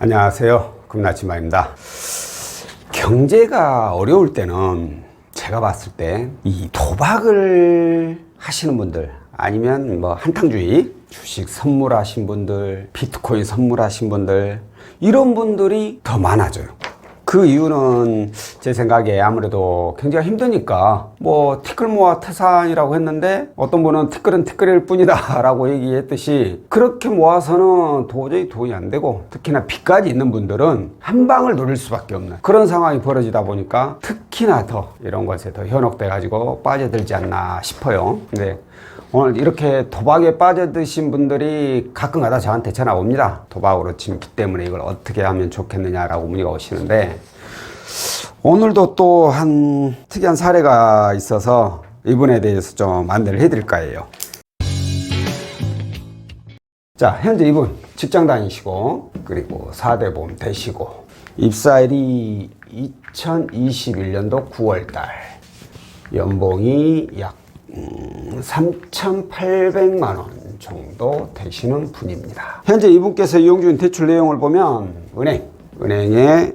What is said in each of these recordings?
안녕하세요. 금나치마입니다. 경제가 어려울 때는 제가 봤을 때 이 도박을 하시는 분들 아니면 뭐 한탕주의, 주식 선물하신 분들, 비트코인 선물하신 분들 이런 분들이 더 많아져요. 그 이유는 제 생각에 아무래도 굉장히 힘드니까 뭐 티끌 모아 태산이라고 했는데 어떤 분은 티끌은 티끌일 뿐이다 라고 얘기했듯이 그렇게 모아서는 도저히 돈이 안 되고 특히나 빚까지 있는 분들은 한 방을 노릴 수밖에 없는 그런 상황이 벌어지다 보니까 특히나 더 이런 것에 더 현혹돼 가지고 빠져들지 않나 싶어요. 근데 오늘 이렇게 도박에 빠져드신 분들이 가끔가다 저한테 전화 옵니다. 도박으로 짐기 때문에 이걸 어떻게 하면 좋겠느냐라고 문의가 오시는데 오늘도 또 한 특이한 사례가 있어서 이분에 대해서 좀 안내를 해드릴까 해요. 자, 현재 이분 직장 다니시고 그리고 4대 보험 되시고 입사일이 2021년도 9월달 연봉이 약 음, 3,800만 원 정도 되시는 분입니다. 현재 이분께서 이용 중인 대출 내용을 보면 은행, 은행에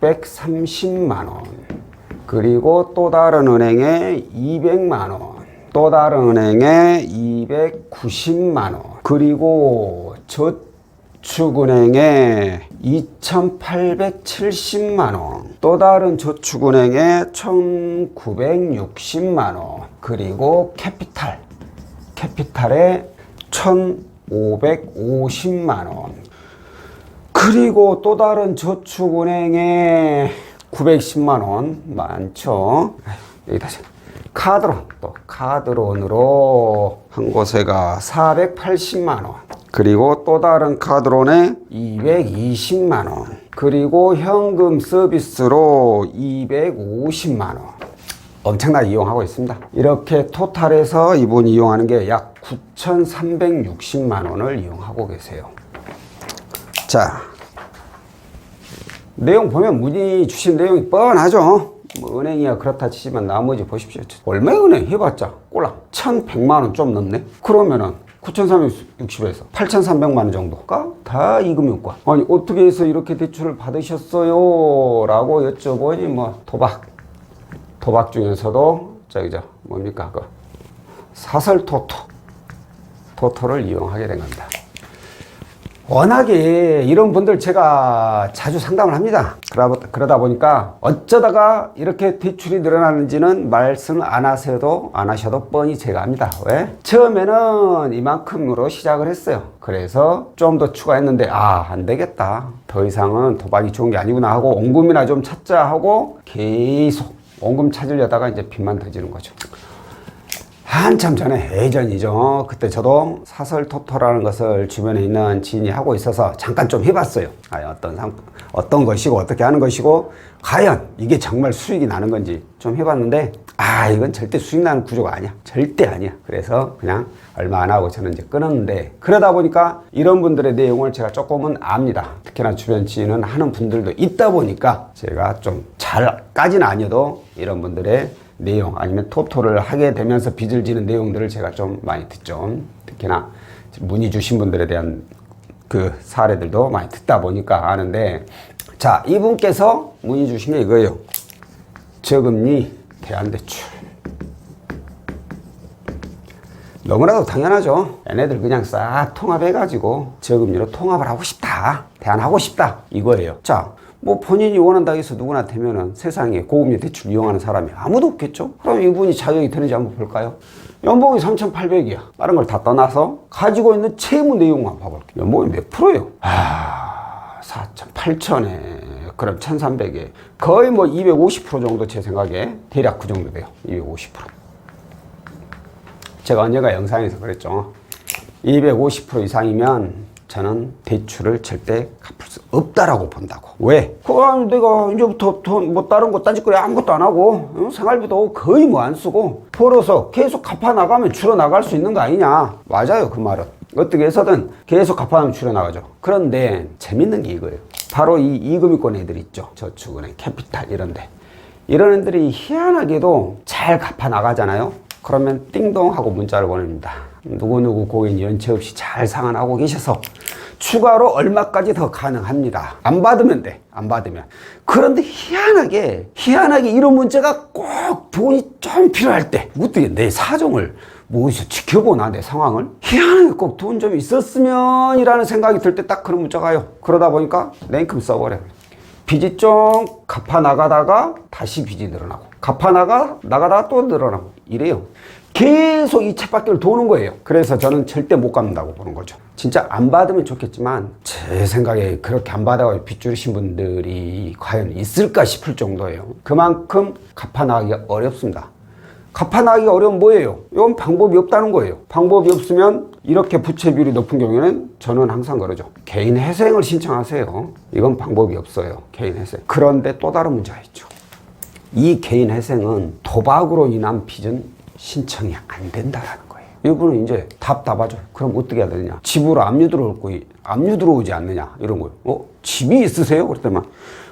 630만 원, 그리고 또 다른 은행에 200만 원, 또 다른 은행에 290만 원, 그리고 저 축은행에 2,870만 원, 또 다른 저축은행에 1,960만 원, 그리고 캐피탈, 캐피탈에 1,550만 원, 그리고 또 다른 저축은행에 910만 원 많죠. 아휴, 여기 다시 카드론 또 카드론으로 한 곳에가 480만 원. 그리고 또 다른 카드론에 220만 원. 그리고 현금 서비스로 250만 원. 엄청나게 이용하고 있습니다. 이렇게 토탈해서 이분이 이용하는 게 약 9,360만 원을 이용하고 계세요. 자, 내용 보면 문의 주신 내용이 뻔하죠. 뭐 은행이야 그렇다 치지만 나머지 보십시오. 얼마에 은행 해봤자 꼴랑 1,100만 원 좀 넘네. 그러면은 9,360에서 8,300만 원 정도가 다 이금융권. 아니 어떻게 해서 이렇게 대출을 받으셨어요? 라고 여쭤보니 뭐 도박. 도박 중에서도 저기 저 뭡니까 그 사설 토토. 토토를 이용하게 된 겁니다. 워낙에 이런 분들 제가 자주 상담을 합니다. 그러다, 보니까 어쩌다가 이렇게 대출이 늘어나는지는 말씀 안 하셔도 안 하셔도 뻔히 제가 압니다. 왜? 처음에는 이만큼으로 시작을 했어요. 그래서 좀 더 추가했는데 아, 안 되겠다. 더 이상은 도박이 좋은 게 아니구나 하고 원금이나 좀 찾자 하고 계속 원금 찾으려다가 이제 빚만 더 지는 거죠. 한참 전에 예전이죠. 그때 저도 사설 토토라는 것을 주변에 있는 지인이 하고 있어서 잠깐 좀 해봤어요. 아, 어떤 상, 어떤 것이고 어떻게 하는 것이고 과연 이게 정말 수익이 나는 건지 좀 해봤는데 아 이건 절대 수익 나는 구조가 아니야. 절대 아니야. 그래서 그냥 얼마 안 하고 저는 이제 끊었는데 그러다 보니까 이런 분들의 내용을 제가 조금은 압니다. 특히나 주변 지인은 하는 분들도 있다 보니까 제가 좀 잘까지는 아니어도 이런 분들의 내용 아니면 토토를 하게 되면서 빚을 지는 내용들을 제가 좀 많이 듣죠. 특히나 문의 주신 분들에 대한 그 사례들도 많이 듣다 보니까 아는데 자 이분께서 문의 주신 게 이거예요. 저금리 대안대출. 너무나도 당연하죠. 얘네들 그냥 싹 통합해가지고 저금리로 통합을 하고 싶다. 대안하고 싶다. 이거예요. 자, 뭐 본인이 원한다고 해서 누구나 되면은 세상에 고금리 대출 이용하는 사람이 아무도 없겠죠? 그럼 이분이 자격이 되는지 한번 볼까요? 연봉이 3,800이야. 다른 걸 다 떠나서 가지고 있는 채무 내용만 봐볼게요. 연봉이 몇 프로예요? 아, 4천, 8천에 그럼 1,300에 거의 뭐 250% 정도 제 생각에 대략 그 정도 돼요. 250%. 제가 언젠가 영상에서 그랬죠. 250% 이상이면 저는 대출을 절대 갚을 수 없다라고 본다고. 왜? 그럼 내가 이제부터 돈, 뭐 다른 거 딴짓거리 아무것도 안 하고 어? 생활비도 거의 뭐 안 쓰고 벌어서 계속 갚아 나가면 줄어 나갈 수 있는 거 아니냐? 맞아요, 그 말은. 어떻게 해서든 계속 갚아나면 줄어 나가죠. 그런데 재밌는 게 이거예요. 바로 이 이금융권 애들 있죠. 저축은행, 캐피탈 이런데. 이런 애들이 희한하게도 잘 갚아 나가잖아요. 그러면 띵동 하고 문자를 보냅니다. 누구누구 고객님 연체 없이 잘 상환하고 계셔서 추가로 얼마까지 더 가능합니다. 안 받으면 돼. 안 받으면. 그런데 희한하게, 희한하게 이런 문제가 꼭 돈이 좀 필요할 때, 어떻게 내 사정을 뭐서 지켜보나, 내 상황을? 희한하게 꼭 돈 좀 있었으면 이라는 생각이 들 때 딱 그런 문자가 와요. 그러다 보니까 냉큼 써버려요. 빚이 좀 갚아 나가다가 다시 빚이 늘어나고 갚아 나가 나가다가 또 늘어나고 이래요. 계속 이 쳇바퀴를 도는 거예요. 그래서 저는 절대 못 갚는다고 보는 거죠. 진짜 안 받으면 좋겠지만 제 생각에 그렇게 안 받아가 빚주신 분들이 과연 있을까 싶을 정도예요. 그만큼 갚아 나가기가 어렵습니다. 갚아 나가기가 어려운 뭐예요? 이건 방법이 없다는 거예요. 방법이 없으면 이렇게 부채 비율이 높은 경우에는 저는 항상 그러죠. 개인 회생을 신청하세요. 이건 방법이 없어요. 개인 회생. 그런데 또 다른 문제가 있죠. 이 개인 회생은 도박으로 인한 빚은 신청이 안 된다라는 거예요. 이분은 이제 답 답하죠. 그럼 어떻게 해야 되느냐? 집으로 압류 들어올 거, 압류 들어오지 않느냐? 이런 거예요. 어? 집이 있으세요? 그랬더니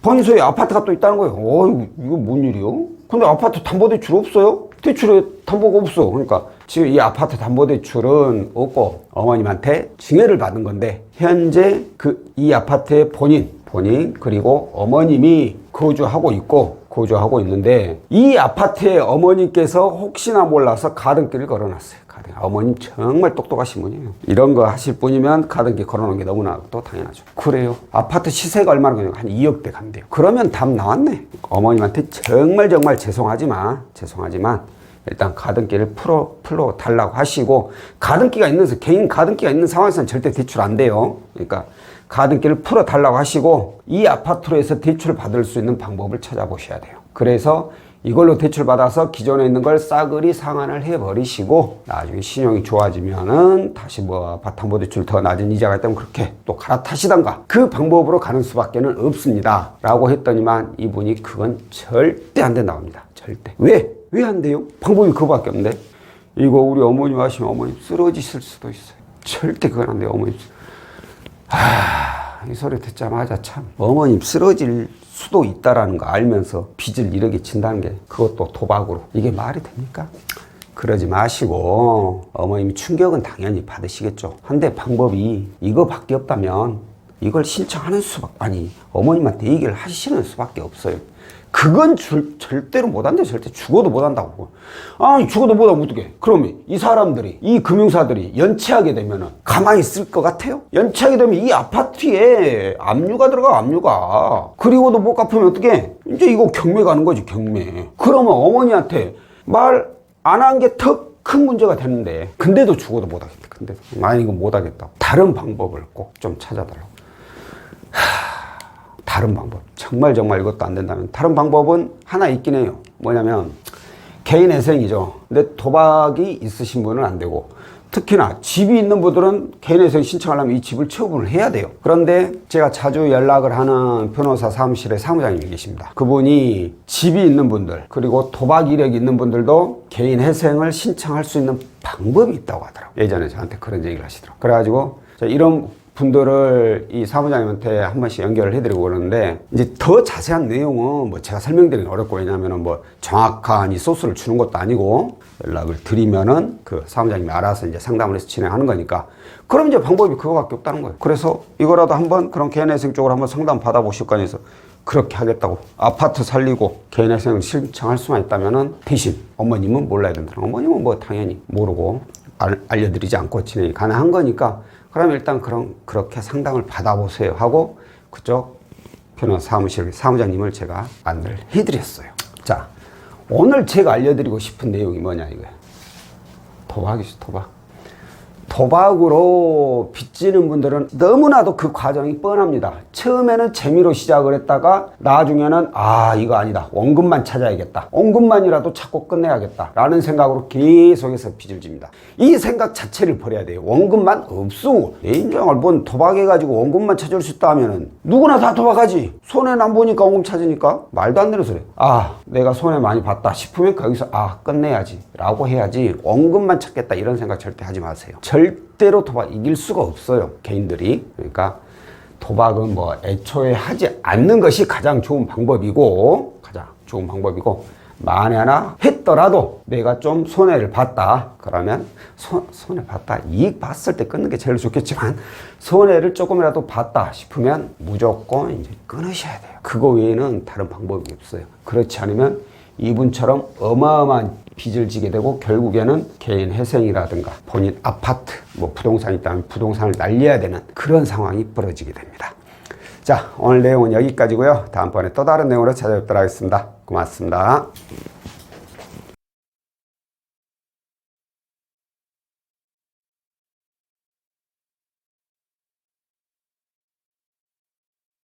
본인 소유 아파트가 또 있다는 거예요. 어, 이거 뭔 일이요? 근데 아파트 담보대출 없어요? 대출에 담보가 없어. 그러니까 지금 이 아파트 담보대출은 없고 어머님한테 증여를 받은 건데 현재 그 이 아파트의 본인, 본인 그리고 어머님이 거주하고 있고 거주하고 있는데 이 아파트의 어머님께서 혹시나 몰라서 가등기를 걸어놨어요. 가등. 어머님 정말 똑똑하신 분이에요. 이런 거 하실 분이면 가등기 걸어놓은 게 너무나 또 당연하죠. 그래요. 아파트 시세가 얼마나 그냥 한 2억대 간대요. 그러면 답 나왔네. 어머님한테 정말 정말 죄송하지만 죄송하지만 일단 가등기를 풀어 풀어 달라고 하시고 가등기가 있는 개인 가등기가 있는 상황에서는 절대 대출 안 돼요. 그러니까 가등기를 풀어 달라고 하시고 이 아파트로 해서 대출을 받을 수 있는 방법을 찾아보셔야 돼요. 그래서 이걸로 대출 받아서 기존에 있는 걸 싸그리 상환을 해 버리시고 나중에 신용이 좋아지면은 다시 뭐 바탕보 대출 더 낮은 이자가 있다면 그렇게 또 갈아타시던가 그 방법으로 가는 수밖에 는 없습니다. 라고 했더니만 이분이 그건 절대 안 된다고 합니다. 절대. 왜? 왜 안 돼요? 방법이 그거밖에 없는데 이거 우리 어머님 하시면 어머님 쓰러지실 수도 있어요. 절대 그건 안 돼요. 어머님. 아, 이 소리 듣자마자 참 어머님 쓰러질 수도 있다라는 거 알면서 빚을 이렇게 진다는 게 그것도 도박으로 이게 말이 됩니까? 그러지 마시고 어머님이 충격은 당연히 받으시겠죠. 한데 방법이 이거밖에 없다면 이걸 신청하는 수밖에 아니 어머님한테 얘기를 하시는 수밖에 없어요. 그건 줄, 절대로 못한대 절대. 죽어도 못한다고. 아니 죽어도 못하면 어떡해? 그러면 이 사람들이 이 금융사들이 연체하게 되면은 가만히 있을 것 같아요? 연체하게 되면 이 아파트에 압류가 들어가 압류가. 그리고도 못 갚으면 어떡해? 이제 이거 경매 가는 거지 경매. 그러면 어머니한테 말 안 한게더큰 문제가 되는데 근데도 죽어도 못하겠다 근데 아니 이거 못하겠다 다른 방법을 꼭 좀 찾아달라고 다른 방법. 정말 정말 이것도 안 된다면 다른 방법은 하나 있긴 해요. 뭐냐면 개인 회생이죠. 근데 도박이 있으신 분은 안 되고 특히나 집이 있는 분들은 개인 회생 신청하려면 이 집을 처분을 해야 돼요. 그런데 제가 자주 연락을 하는 변호사 사무실에 사무장님이 계십니다. 그분이 집이 있는 분들 그리고 도박 이력이 있는 분들도 개인 회생을 신청할 수 있는 방법이 있다고 하더라고요. 예전에 저한테 그런 얘기를 하시더라고요. 그래가지고 이런 분들을 이 사무장님한테 한 번씩 연결을 해드리고 그러는데 이제 더 자세한 내용은 뭐 제가 설명드리기 어렵고 왜냐하면 뭐 정확한 이 소스를 주는 것도 아니고 연락을 드리면은 그 사무장님이 알아서 이제 상담을 해서 진행하는 거니까 그럼 이제 방법이 그거밖에 없다는 거예요. 그래서 이거라도 한번 그런 개인회생 쪽으로 한번 상담 받아보실 거 아니에서 그렇게 하겠다고 아파트 살리고 개인회생을 신청할 수만 있다면은 대신 어머님은 몰라야 된다. 어머님은 뭐 당연히 모르고 알, 알려드리지 않고 진행이 가능한 거니까 그럼 일단 그런 그렇게 상담을 받아보세요 하고 그쪽 변호사 사무실 사무장님을 제가 안내를 해드렸어요. 자 오늘 제가 알려드리고 싶은 내용이 뭐냐 이거야. 도박이죠 도박. 도박으로 빚지는 분들은 너무나도 그 과정이 뻔합니다. 처음에는 재미로 시작을 했다가 나중에는 아 이거 아니다 원금만 찾아야겠다 원금만이라도 찾고 끝내야겠다 라는 생각으로 계속해서 빚을 집니다. 이 생각 자체를 버려야 돼요. 원금만 없어. 내 인정을 뭔 도박해가지고 원금만 찾을 수 있다 하면은 누구나 다 도박하지. 손해는 안 보니까 원금 찾으니까 말도 안 되는 소리. 아 내가 손해 많이 봤다 싶으면 거기서 아 끝내야지 라고 해야지 원금만 찾겠다 이런 생각 절대 하지 마세요. 절대로 도박 이길 수가 없어요. 개인들이. 그러니까 도박은 뭐 애초에 하지 않는 것이 가장 좋은 방법이고 가장 좋은 방법이고 만에 하나 했다 끊더라도 내가 좀 손해를 봤다. 그러면 손, 손해 봤다. 이익 봤을 때 끊는 게 제일 좋겠지만 손해를 조금이라도 봤다 싶으면 무조건 이제 끊으셔야 돼요. 그거 외에는 다른 방법이 없어요. 그렇지 않으면 이분처럼 어마어마한 빚을 지게 되고 결국에는 개인 회생이라든가 본인 아파트 뭐 부동산이 있다면 부동산을 날려야 되는 그런 상황이 벌어지게 됩니다. 자 오늘 내용은 여기까지고요. 다음번에 또 다른 내용으로 찾아뵙도록 하겠습니다. 고맙습니다.